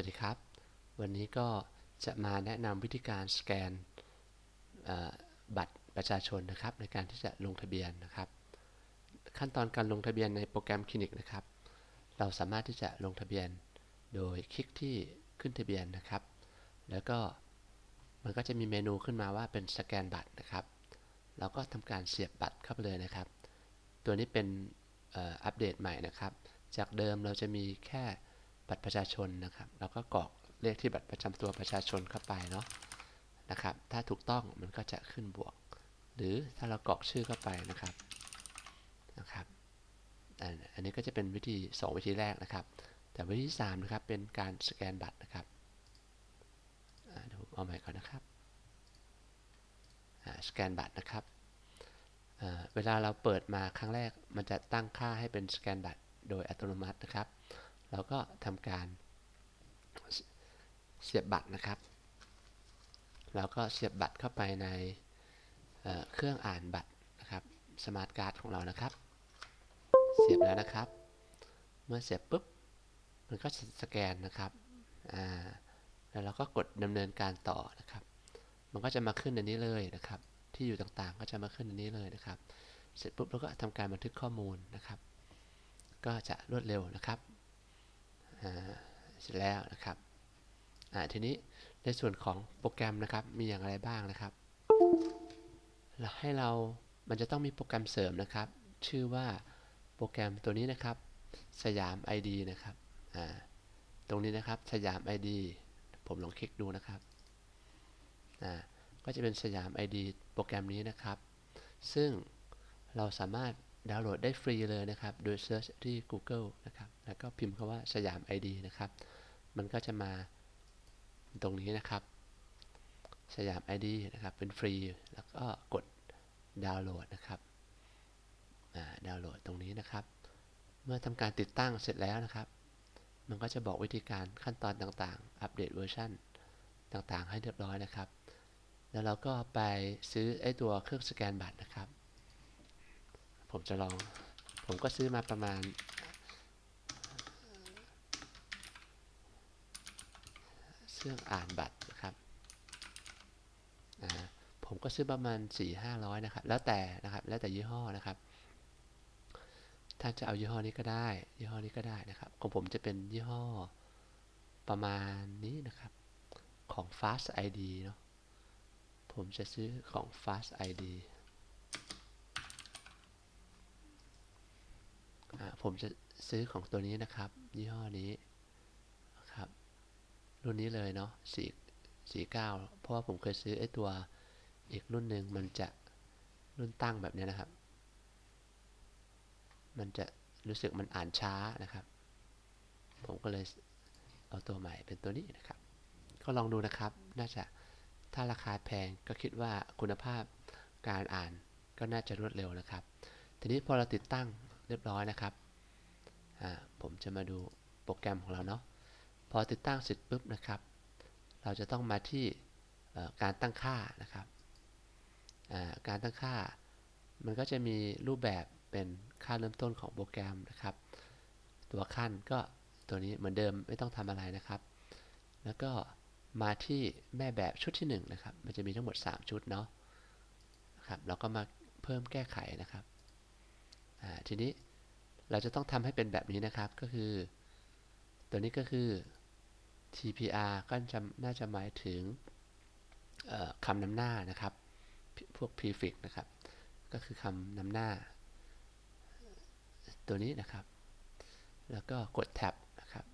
วัสดีครับ วันนี้ก็จะมาแนะนำวิธีการสแกนบัตรประชาชนนะครับ ในการที่จะลงทะเบียนนะครับ ขั้นตอนการลงทะเบียนในโปรแกรมคลินิกนะครับ เราสามารถที่จะลงทะเบียนโดยคลิกที่ขึ้นทะเบียนนะครับ แล้วก็มันก็จะมีเมนูขึ้นมาว่าเป็นสแกนบัตรนะครับ เราก็ทำการเสียบบัตรเข้าไปเลยนะครับ ตัวนี้เป็นอัปเดตใหม่นะครับ จากเดิมเราจะมีแค่ บัตรประชาชนนะครับเราก็กรอกเลขที่บัตรประจำตัวประชาชนเข้าไปเนาะนะครับ ถ้าถูกต้องมันก็จะขึ้นบวก หรือถ้าเรากรอกชื่อเข้าไปนะครับนะครับอันนี้ก็จะเป็นวิธี 2 วิธีแรกนะครับ แต่วิธี 3 นะครับเป็นการสแกนบัตรนะครับเดี๋ยวผมเอาใหม่ก่อนนะครับสแกนบัตรนะครับเวลาเราเปิดมาครั้งแรกมันจะตั้งค่าให้เป็นสแกนบัตรโดยอัตโนมัตินะครับ เราก็ทำการเสียบบัตรนะครับเราก็เสียบบัตรเข้าไปในเเครื่องอ่านบัตรนะครับสมาร์ทการ์ดของเรานะครับ เสียบแล้วนะครับ เมื่อเสียบปุ๊บมันก็สแกนนะครับแล้วเราก็กดดำเนินการต่อนะครับ มันก็จะมาขึ้นอันนี้เลยนะครับ ที่อยู่ต่างๆ ก็จะมาขึ้นอันนี้เลยนะครับ เสร็จปุ๊บเราก็ทำการบันทึกข้อมูลนะครับ ก็จะรวดเร็วนะครับ เสร็จแล้วนะครับทีนี้ในส่วนของโปรแกรมนะครับมีอย่างไรบ้างนะครับเราให้เรามันจะต้องมีโปรแกรมเสริมนะครับ ชื่อว่าโปรแกรมตัวนี้นะครับ สยาม ID นะครับตรงนี้นะครับสยาม ID ผมลองคลิกดูนะครับก็จะเป็นสยาม ID โปรแกรมนี้นะครับ ซึ่งเราสามารถ ดาวน์โหลดได้ฟรีเลยนะครับ โดยเซิร์ชที่ Google นะครับ แล้วก็พิมพ์คำว่าสยาม ID นะครับ มันก็จะมาตรงนี้นะครับ สยาม ID นะครับ เป็นฟรี แล้วก็กดดาวน์โหลดนะครับดาวน์โหลดตรงนี้นะครับ เมื่อทำการติดตั้งเสร็จแล้วนะครับ มันก็จะบอกวิธีการขั้นตอนต่างๆ อัปเดตเวอร์ชันต่างๆ ให้เรียบร้อยนะครับ แล้วเราก็ไปซื้อไอ้ตัวเครื่องสแกนบัตรนะครับ ผมจะลอง ผมก็ซื้อมาประมาณเครื่องอ่านบัตรนะครับผมก็ซื้อประมาณ 4 500 นะครับ แล้วแต่นะครับ แล้วแต่ยี่ห้อนะครับ ท่านจะเอายี่ห้อนี้ก็ได้ ยี่ห้อนี้ก็ได้นะครับ ของผมจะเป็นยี่ห้อประมาณนี้นะครับ ของ Fast ID เนาะ ผมจะซื้อของ Fast ID ผมจะซื้อของตัวนี้นะครับ ยี่ห้อนี้ครับ รุ่นนี้เลยเนาะสี่สี่เก้าเพราะว่าผมเคยซื้อไอ้ตัวอีกรุ่นหนึ่งมันจะรุ่นตั้งแบบนี้นะครับ มันจะรู้สึกมันอ่านช้านะครับ ผมก็เลยเอาตัวใหม่เป็นตัวนี้นะครับ ก็ลองดูนะครับ น่าจะถ้าราคาแพงก็คิดว่าคุณภาพการอ่านก็น่าจะรวดเร็วนะครับ ทีนี้พอเราติดตั้ง เรียบร้อยนะครับ ผมจะมาดูโปรแกรมของเราเนาะ พอติดตั้งเสร็จปุ๊บนะครับ เราจะต้องมาที่การตั้งค่านะครับ การตั้งค่า มันก็จะมีรูปแบบเป็นค่าเริ่มต้นของโปรแกรมนะครับ ตัวขั้นก็ตัวนี้เหมือนเดิมไม่ต้องทำอะไรนะครับ แล้วก็มาที่แม่แบบชุดที่1นะครับ มันจะมีทั้งหมด 3 ชุดเนาะครับ เราก็มาเพิ่มแก้ไขนะครับ ทีนี้เราจะต้องทำให้เป็นแบบนี้นะครับก็คือ ตัวนี้ก็คือ TPR ก็จะน่าจะหมายถึงคำนำหน้านะครับ พวก prefix นะครับ ก็คือคำนำหน้า ตัวนี้นะครับ แล้วก็กด tab นะครับ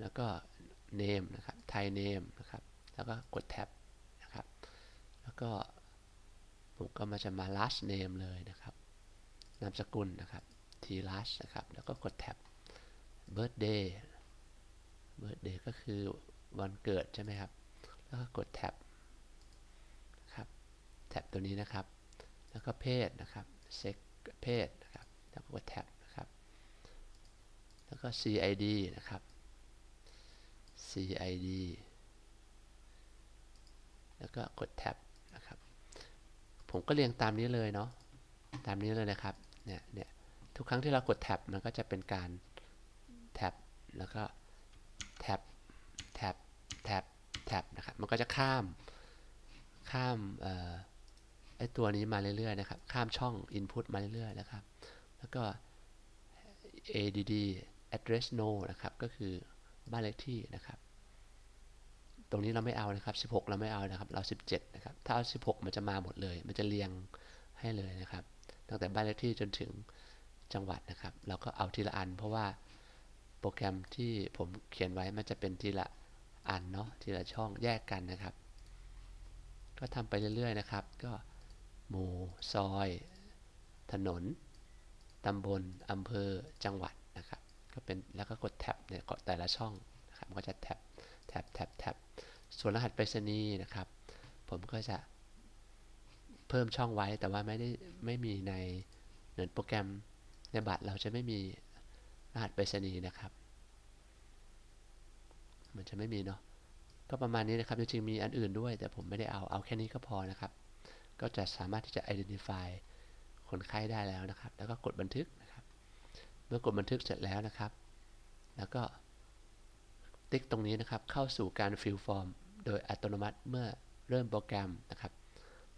แล้วก็ name นะครับ Thai name นะครับ แล้วก็กด tab นะครับ แล้วก็ผมก็มาจะมา last name เลยนะครับ นามสกุลนะครับ t last นะครับ แล้วก็กด tab birthday birthday ก็คือวันเกิดใช่ไหมครับ แล้วก็กด tab แท็บตัวนี้นะครับ แล้วก็เพศนะครับเซ็กเพศนะครับ แล้วก็กดแท็บนะครับ แล้วก็ CID นะครับ CID แล้วก็กดแท็บนะครับ ผมก็เรียงตามนี้เลยเนาะ ตามนี้เลยนะครับ เนี่ยเนี่ยทุกครั้งที่เรากดแท็บมันก็จะเป็นการแท็บแล้วก็แท็บแท็บแท็บแท็บนะครับมันก็จะข้ามข้ามไอตัวนี้มาเรื่อยๆนะครับ ข้ามช่อง Input มาเรื่อยๆนะครับ แล้วก็ add address no นะครับ ก็คือบ้านเลขที่นะครับ ตรงนี้เราไม่เอานะครับ 16 เราไม่เอานะครับ เรา 17 นะครับ ถ้าเอา 16 มันจะมาหมดเลย มันจะเรียงให้เลยนะครับ ตั้งแต่บ้านเลขที่จนถึงจังหวัดนะครับ เราก็เอาทีละอัน เพราะว่าโปรแกรมที่ผมเขียนไว้มันจะเป็นทีละอันเนาะทีละช่องแยกกันนะครับ ก็ทำไปเรื่อยๆนะครับ ก็หมู่ซอย ถนนตำบลอำเภอจังหวัดนะครับ ก็เป็นแล้วก็กดแท็บเนี่ยกดแต่ละช่องนะครับมันก็จะแท็บแท็บแท็บแท็บส่วนรหัสไปรษณีย์นะครับ ผมก็จะ เพิ่มช่องไว้แต่ว่าไม่ได้ไม่มีในเหมือนโปรแกรมในบัตรเราจะไม่มีรหัสไปรษณีย์นะครับ มันจะไม่มีเนาะก็ประมาณนี้นะครับจริงๆมีอันอื่นด้วย แต่ผมไม่ได้เอาเอาแค่นี้ก็พอนะครับ ก็จะสามารถที่จะ identify คนไข้ได้แล้วนะครับ แล้วก็กดบันทึกนะครับ เมื่อกดบันทึกเสร็จแล้วนะครับ แล้วก็ติ๊กตรงนี้นะครับเข้าสู่การ fill form โดยอัตโนมัติเมื่อเริ่มโปรแกรมนะครับ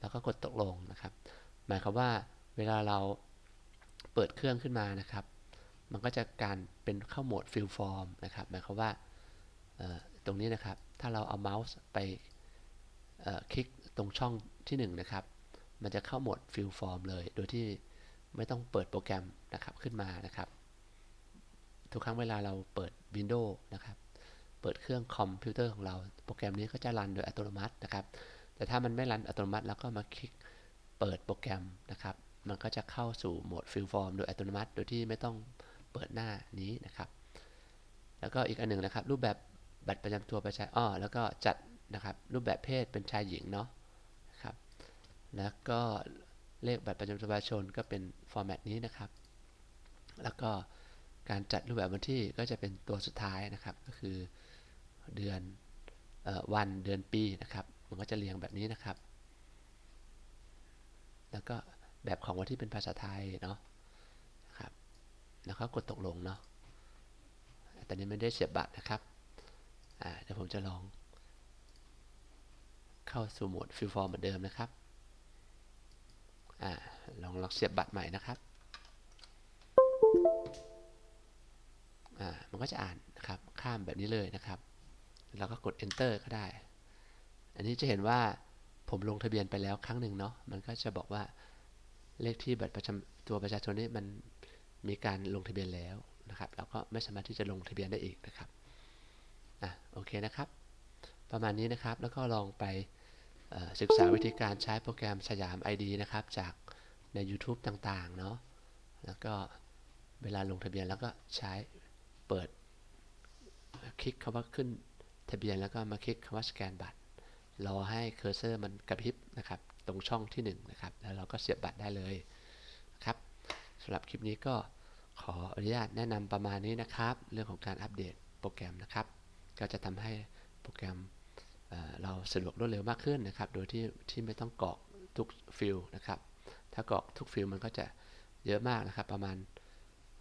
แล้วก็กดตกลงนะครับ หมายความว่าเวลาเราเปิดเครื่องขึ้นมานะครับ มันก็จะการเป็นเข้าโหมด fill form นะครับ หมายความว่าตรงนี้นะครับ ถ้าเราเอาเมาส์ไปคลิกตรงช่องที่1นะครับ มันจะเข้าโหมด fill form เลย โดยที่ไม่ต้องเปิดโปรแกรมนะครับขึ้นมานะครับ ทุกครั้งเวลาเราเปิด Windows นะครับ เปิดเครื่องคอมพิวเตอร์ของเรา โปรแกรมนี้ก็จะรันโดยอัตโนมัตินะครับ แต่ถ้ามันไม่รันอัตโนมัติเราก็มาคลิกเปิดโปรแกรมนะครับ มันก็จะเข้าสู่โหมด fill form โดยอัตโนมัติ โดยที่ไม่ต้องเปิดหน้านี้นะครับ แล้วก็อีกอันหนึ่งนะครับ รูปแบบบัตรประจำตัวประชาชนอ้อแล้วก็จัดนะครับรูปแบบเพศเป็นชายหญิงเนาะนะครับ แล้วก็เลขบัตรประจำตัวประชาชนก็เป็นฟอร์แมตนี้นะครับ แล้วก็การจัดรูปแบบวันที่ก็จะเป็นตัวสุดท้ายนะครับ ก็คือเดือนออวันเดือนปีนะครับ มันก็จะเรียงแบบนี้นะครับ แล้วก็แบบของวันที่เป็นภาษาไทยเนาะครับ แล้วก็กดตกลงเนาะแต่นี้ไม่ได้เสียบบัตรนะครับเดี๋ยวผมจะลอง เข้าสู่โหมด fill form เหมือนเดิมนะครับอลองลองเสียบบัตรใหม่นะครับมันก็จะอ่านนะครับ ข้ามแบบนี้เลยนะครับ แล้วก็กด enter ก็ได้ อันนี้จะเห็นว่าผมลงทะเบียนไปแล้วครั้งหนึ่งเนาะ มันก็จะบอกว่าเลขที่บัตรประจำตัวประชาชนนี้มันมีการลงทะเบียนแล้วนะครับแล้วก็ไม่สามารถที่จะลงทะเบียนได้อีกนะครับ อะโอเคนะครับ ประมาณนี้นะครับ แล้วก็ลองไปศึกษาวิธีการใช้โปรแกรมสยาม ID นะครับ จากใน YouTube ต่างๆ เนาะ แล้วก็เวลาลงทะเบียนแล้วก็ใช้เปิดคลิกคำว่าขึ้นทะเบียนแล้วก็มาคลิกคำว่าสแกนบัตร รอให้เคอร์เซอร์มันกระพริบนะครับ ตรงช่องที่1นะครับ แล้วเราก็เสียบบัตรได้เลยนะครับสำหรับคลิปนี้ก็ขออนุญาตแนะนำประมาณนี้นะครับ เรื่องของการอัปเดตโปรแกรมนะครับ ก็จะทำให้โปรแกรมเเราสะดวกรวดเร็วมากขึ้นนะครับ โดยที่ที่ไม่ต้องกรอกทุกฟิลนะครับ ถ้ากรอกทุกฟิลมันก็จะเยอะมากนะครับ ประมาณ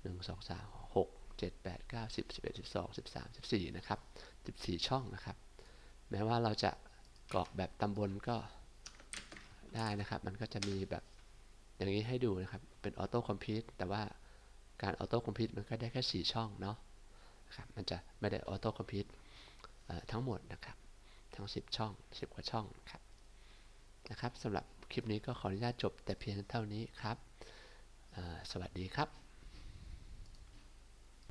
1 2 3 6 7 8 9 10 11 12 13 14 นะครับ 14 ช่องนะครับ แม้ว่าเราจะ กรอกแบบตำบลก็ได้นะครับ มันก็จะมีแบบอย่างนี้ให้ดูนะครับ เป็นออโต้คอมพิวต์แต่ว่าการออโต้คอมพิวต์มันก็ได้แค่ 4 ช่องเนาะครับ มันจะไม่ได้ออโต้คอมพิวต์ทั้งหมดนะครับ ทั้ง 10 ช่อง 10 กว่าช่องครับ นะครับสำหรับคลิปนี้ก็ขออนุญาตจบแต่เพียงเท่านี้ครับ สวัสดีครับ